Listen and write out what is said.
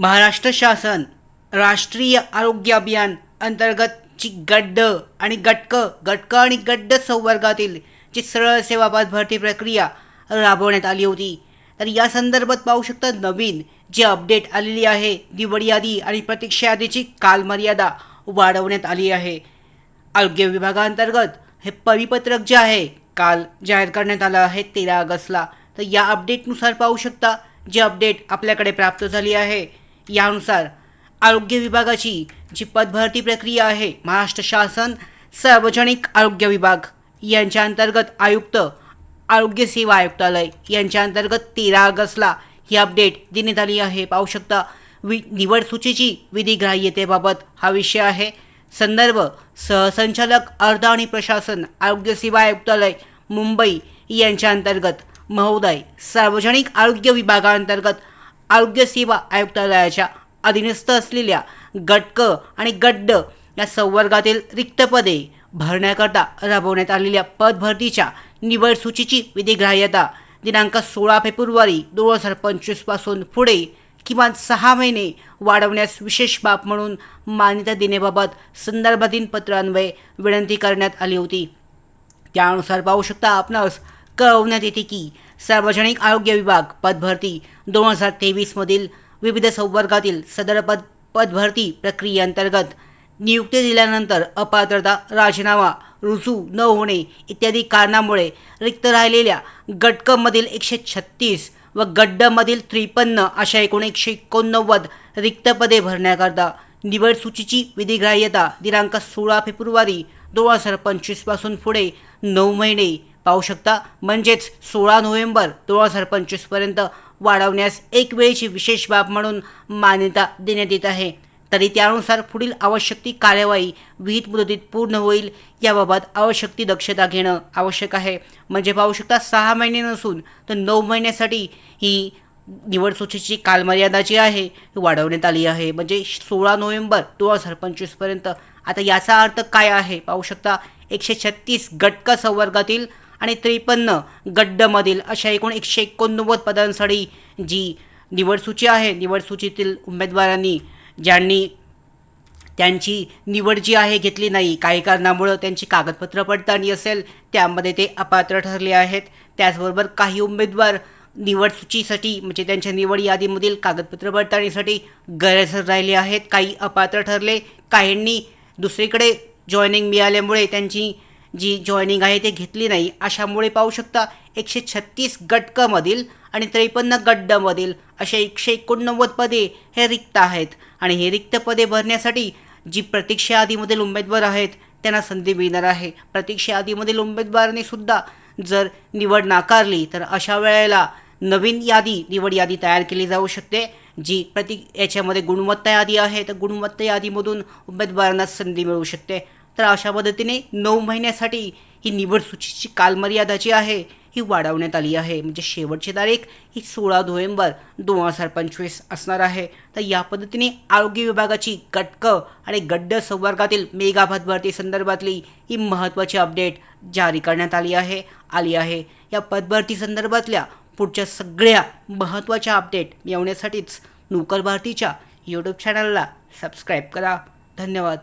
महाराष्ट्र शासन राष्ट्रीय आरोग्य अभियान अंतर्गतची गड्ड आणि गटक गटक आणि गड्ड संवर्गातील जी सरळ सेवा भरती प्रक्रिया राबवण्यात आली होती. तर या संदर्भात पाहू शकता नवीन जी अपडेट आलेली आहे निवड यादी आणि प्रतीक्षा यादीची कालमर्यादा वाढवण्यात आली आहे. आरोग्य विभागाअंतर्गत हे परिपत्रक जे आहे काल जाहीर करण्यात आलं आहे तेरा ऑगस्टला. तर या अपडेटनुसार पाहू शकता जी अपडेट आपल्याकडे प्राप्त झाली आहे यानुसार आरोग्य विभागाची जी पदभरती प्रक्रिया आहे महाराष्ट्र शासन सार्वजनिक आरोग्य विभाग यांच्या अंतर्गत आयुक्त आरोग्य सेवा आयुक्तालय यांच्या अंतर्गत तेरा ऑगस्टला ही अपडेट देण्यात आली आहे. पाहू शकता वि निवड सूचीची विधिग्राह्यतेबाबत हा विषय आहे. संदर्भ सहसंचालक अर्ध आणि प्रशासन आरोग्य सेवा आयुक्तालय मुंबई यांच्या अंतर्गत महोदय सार्वजनिक आरोग्य विभागाअंतर्गत आरोग्यसेवा आयुक्तालयाच्या अधीनस्थ असलेल्या गटक आणि गड्ड या संवर्गातील रिक्त पदे भरण्याकरता राबवण्यात आलेल्या पदभरतीच्या निवड सूचीची विधिग्राह्यता दिनांक सोळा फेब्रुवारी दोन हजार पंचवीसपासून पुढे किमान सहा महिने वाढवण्यास विशेष बाब म्हणून मान्यता देण्याबाबत संदर्भाधीन पत्रान्वये विनंती करण्यात आली होती. त्यानुसार पाहू शकता आपणास कळवण्यात येते की सार्वजनिक आरोग्य विभाग पदभरती दोन हजार तेवीसमधील विविध संवर्गातील सदर पद पदभरती प्रक्रियेअंतर्गत नियुक्ती दिल्यानंतर अपात्रता राजीनामा रुजू न होणे इत्यादी कारणामुळे रिक्त राहिलेल्या गटकमधील एकशे छत्तीस व गड्डमधील त्रेपन्न अशा एकूण एकशे एकोणनव्वद रिक्त पदे भरण्याकरता निवड सूचीची विधिग्राह्यता दिनांक सोळा फेब्रुवारी दोन हजार पंचवीसपासून पुढे नऊ महिने पाहू शकता. म्हणजेच सोळा नोव्हेंबर दोन हजार पंचवीसपर्यंत वाढवण्यास एक वेळेची विशेष बाब म्हणून मान्यता देण्यात येत आहे. तरी त्यानुसार पुढील आवश्यक ती कार्यवाही विहित मुदतीत पूर्ण होईल याबाबत आवश्यक ती दक्षता घेणं आवश्यक आहे. म्हणजे पाहू शकता सहा महिने नसून तर नऊ महिन्यासाठी ही निवड सूचीची कालमर्यादा जी आहे ती वाढवण्यात आली आहे. म्हणजे सोळा नोव्हेंबर दोन हजार पंचवीसपर्यंत आता याचा अर्थ काय आहे? पाहू शकता एकशे छत्तीस गटक संवर्गातील आणि त्रेपन्न गड्डमधील अशा एकूण एकशे एकोणनव्वद पदांसाठी जी निवडसूची आहे निवडसूचीतील उमेदवारांनी ज्यांनी त्यांची निवड जी आहे घेतली नाही काही कारणामुळं त्यांची कागदपत्र पडताळणी असेल त्यामध्ये ते अपात्र ठरले आहेत. त्याचबरोबर काही उमेदवार निवड सूचीसाठी म्हणजे त्यांच्या निवड यादीमधील कागदपत्र पडताळणीसाठी गैरहजर राहिले आहेत. काही अपात्र ठरले काहींनी दुसरीकडे जॉईनिंग मिळाल्यामुळे त्यांची जी जॉईनिंग आहे ते घेतली नाही अशामुळे पाहू शकता एकशे छत्तीस गटकमधील आणि त्रेपन्न गड्डमधील असे एकशे एकोणनव्वद पदे हे रिक्त आहेत. आणि हे रिक्त पदे भरण्यासाठी जी प्रतीक्षा यादीमधील उमेदवार आहेत त्यांना संधी मिळणार आहे. प्रतीक्षा यादीमधील उमेदवारांनी सुद्धा जर निवड नाकारली तर अशा वेळेला नवीन यादी निवड यादी तयार केली जाऊ शकते जी प्रति याच्यामध्ये गुणवत्ता यादी आहे. तर गुणवत्ता यादीमधून उमेदवारांना संधी मिळू शकते. तर अशा पद्धतीने नऊ महिन्यासाठी ही निवड सूचीची कालमर्यादा जी आहे ही वाढवण्यात आली आहे. म्हणजे शेवटची तारीख ही सोळा नोव्हेंबर दोन हजार पंचवीस असणार आहे. तर या पद्धतीने आरोग्य विभागाची गटक आणि गड्ड संवर्गातील मेगाभात भरती संदर्भातली ही महत्त्वाची अपडेट जारी करण्यात आली आहे आली आहे. या पदभरती संदर्भातल्या पुढच्या सगळ्या महत्त्वाच्या अपडेट मिळवण्यासाठीच नोकर भारतीच्या यूट्यूब चॅनलला सबस्क्राईब करा. धन्यवाद.